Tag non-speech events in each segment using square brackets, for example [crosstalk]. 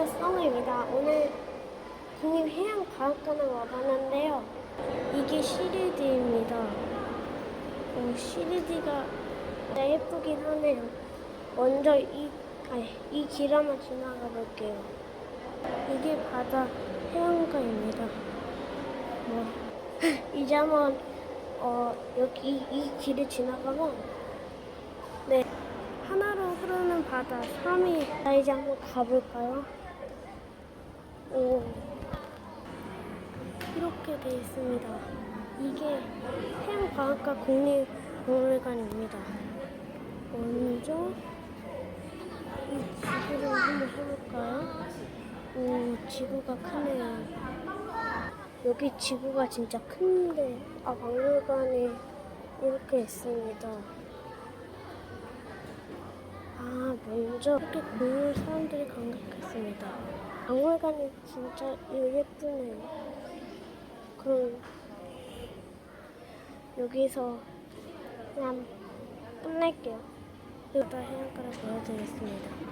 안녕하세요, 성우입니다. 오늘 국립해양과학관에 와봤는데요. 이게 CDD입니다. 어, CDD가 예쁘긴 하네요. 먼저 이, 아니, 이 길 한번 지나가 볼게요. 이게 바다 해안가입니다. 뭐, [laughs] 이제 한번, 어, 여기 이 길을 지나가면, 네. 하나로 흐르는 바다 3위 자 이제 한번 가볼까요? 오. 이렇게 돼 있습니다. 이게 해양과학과 국립박물관입니다. 먼저 이 지구를 한번 해볼까요? 오 지구가 크네요 여기 지구가 진짜 큰데 아 박물관이 이렇게 있습니다. 아, 먼저 이렇게 보는 사람들이 감격했습니다. 박물관이 진짜 예쁘네요. 그럼 여기서 그냥 끝낼게요. 여기다 해안가를 보여드리겠습니다.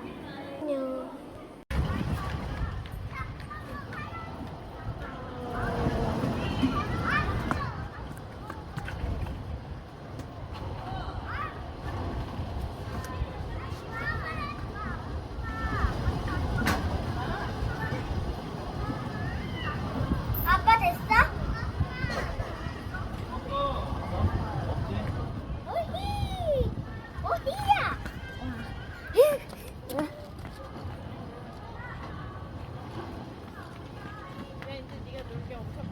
엄청